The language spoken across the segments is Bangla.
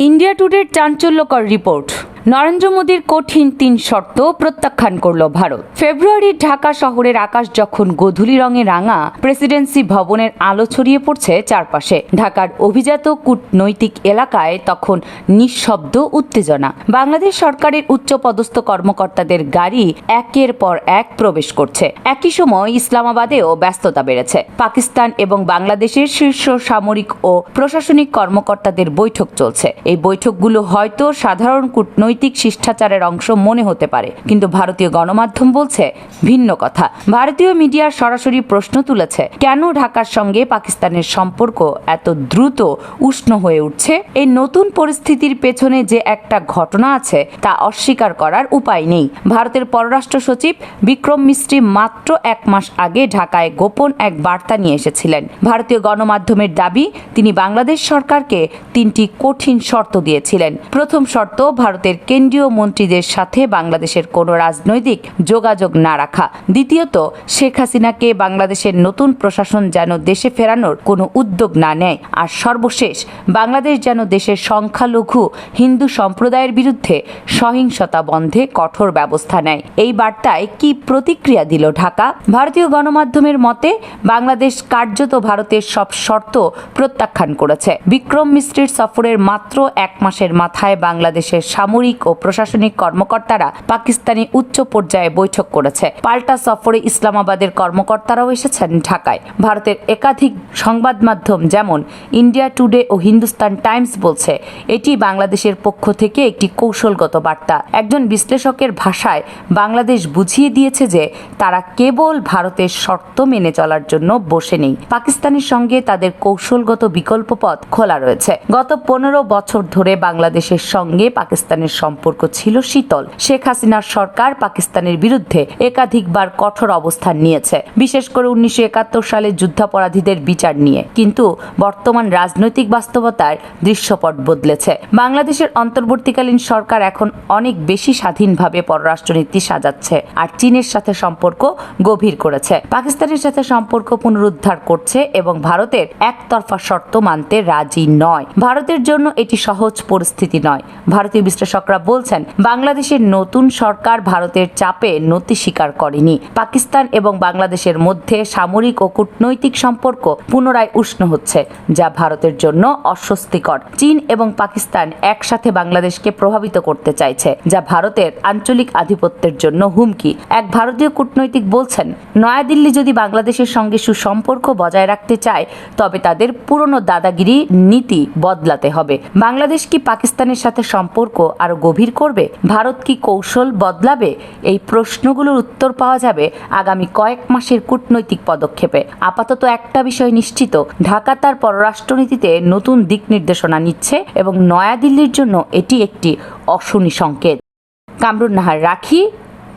ইন্ডিয়া টুডের চাঞ্চল্যকর রিপোর্ট। নরেন্দ্র মোদীর কঠিন তিন শর্ত প্রত্যাখ্যান করল ভারত। ফেব্রুয়ারির ঢাকা শহরের আকাশ যখন গোধূলি রঙে রাঙা, প্রেসিডেন্সি ভবনের আলো ছড়িয়ে পড়ছে চারপাশে। ঢাকার অভিজাত কূটনৈতিক এলাকায় তখন নিঃশব্দ উত্তেজনা। বাংলাদেশ সরকারের উচ্চপদস্থ কর্মকর্তাদের গাড়ি একের পর এক প্রবেশ করছে। একই সময় ইসলামাবাদেও ব্যস্ততা বেড়েছে। পাকিস্তান এবং বাংলাদেশের শীর্ষ সামরিক ও প্রশাসনিক কর্মকর্তাদের বৈঠক চলছে। এই বৈঠকগুলো হয়তো সাধারণ কূটনৈতিক শিষ্টাচারের অংশ মনে হতে পারে। কিন্তু ভারতীয় গণমাধ্যম বলছে, ভিন্ন কথা। ভারতীয় মিডিয়ার সরাসরি প্রশ্ন তুলেছে, কেন ঢাকার সঙ্গে পাকিস্তানের সম্পর্ক এত দ্রুত উষ্ণ হয়ে উঠছে? এই নতুন পরিস্থিতির পেছনে যে একটা ঘটনা আছে, তা অস্বীকার করার উপায় নেই। ভারতের পররাষ্ট্র সচিব বিক্রম মিস্ত্রি মাত্র এক মাস আগে ঢাকায় গোপন এক বার্তা নিয়ে এসেছিলেন। ভারতীয় গণমাধ্যমের দাবি, তিনি বাংলাদেশ সরকারকে তিনটি কঠিন শর্ত দিয়েছিলেন। প্রথম শর্ত, ভারতের কেন্দ্রীয় মন্ত্রীদের সাথে বাংলাদেশের কোনো রাজনৈতিক যোগাযোগ না রাখা। দ্বিতীয়ত, শেখ হাসিনাকে বাংলাদেশের নতুন প্রশাসন যেন দেশে ফেরানোর কোনো উদ্যোগ না নেয়। আর সর্বশেষ, বাংলাদেশ যেন দেশের সংখ্যালঘু হিন্দু সম্প্রদায়ের বিরুদ্ধে সহিংসতা বন্ধে কঠোর ব্যবস্থা নেয়। এই বার্তায় কি প্রতিক্রিয়া দিল ঢাকা? ভারতীয় গণমাধ্যমের মতে, বাংলাদেশ কার্যত ভারতের সব শর্ত প্রত্যাখ্যান করেছে। বিক্রম মিস্ত্রির সফরের মাত্র এক মাসের মাথায় বাংলাদেশের সামরিক ও প্রশাসনিক কর্মকর্তারা পাকিস্তানি উচ্চ পর্যায়ে বৈঠক করেছে। পাল্টা সফরে ইসলামাবাদের কর্মকর্তারাও এসেছেন ঢাকায়। ভারতের একাধিক সংবাদ মাধ্যম যেমন ইন্ডিয়া টুডে ও হিন্দুস্তান টাইমস বলছে, এটি বাংলাদেশের পক্ষ থেকে একটি কৌশলগত বার্তা। একজন বিশ্লেষকের ভাষায় বাংলাদেশ বুঝিয়ে দিয়েছে যে, তারা কেবল ভারতের শর্ত মেনে চলার জন্য বসে নেই। পাকিস্তানের সঙ্গে তাদের কৌশলগত বিকল্প পথ খোলা রয়েছে। গত পনেরো বছর ধরে বাংলাদেশের সঙ্গে পাকিস্তানের সম্পর্ক ছিল শীতল। শেখ হাসিনার সরকার পাকিস্তানের বিরুদ্ধে একাধিকবার কঠোর অবস্থান নিয়েছে, বিশেষ করে উনিশশো একাত্তর সালে যুদ্ধাপরাধীদের বিচার নিয়ে। কিন্তু বর্তমান রাজনৈতিক বাস্তবতার দৃশ্যপট বদলেছে। বাংলাদেশের অন্তর্বর্তীকালীন সরকার এখন অনেক বেশি স্বাধীনভাবে পররাষ্ট্রনীতি সাজাচ্ছে আর চীনের সাথে সম্পর্ক গভীর করেছে। পাকিস্তানের সাথে সম্পর্ক পুনরুদ্ধার করছে এবং ভারতের একতরফা শর্ত মানতে রাজি নয়। ভারতের জন্য এটি সহজ পরিস্থিতি নয়। ভারতীয় বিশ্লেষকরা বলছেন, বাংলাদেশের নতুন সরকার ভারতের চাপে নতি স্বীকার করেনি। পাকিস্তান এবং বাংলাদেশের মধ্যে সামরিক ও কূটনৈতিক সম্পর্ক পুনরায় উষ্ণ হচ্ছে, যা ভারতের জন্য অস্বস্তিকর। চীন এবং পাকিস্তান একসাথে বাংলাদেশকে প্রভাবিত করতে চাইছে, যা ভারতের আঞ্চলিক আধিপত্যের জন্য হুমকি। এক ভারতীয় কূটনৈতিক বলছেন, নয়াদিল্লি যদি বাংলাদেশের সঙ্গে সুসম্পর্ক বজায় রাখতে চায়, তবে তাদের পুরনো দাদাগিরি নীতি বদলাতে হবে। বাংলাদেশ কি পাকিস্তানের সাথে সম্পর্ক আরও গভীর করবে? ভারত কি কৌশল বদলাবে? এই প্রশ্নগুলোর উত্তর পাওয়া যাবে আগামী কয়েক মাসের কূটনৈতিক পদক্ষেপে। আপাতত একটা বিষয় নিশ্চিত, ঢাকা তার পররাষ্ট্রনীতিতে নতুন দিক নির্দেশনা নিচ্ছে এবং নয়াদিল্লির জন্য এটি একটি অশনি সংকেত। কামরুন নাহার রাখি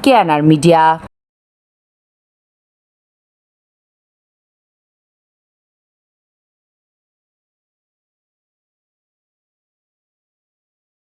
কেয়ানার মিডিয়া।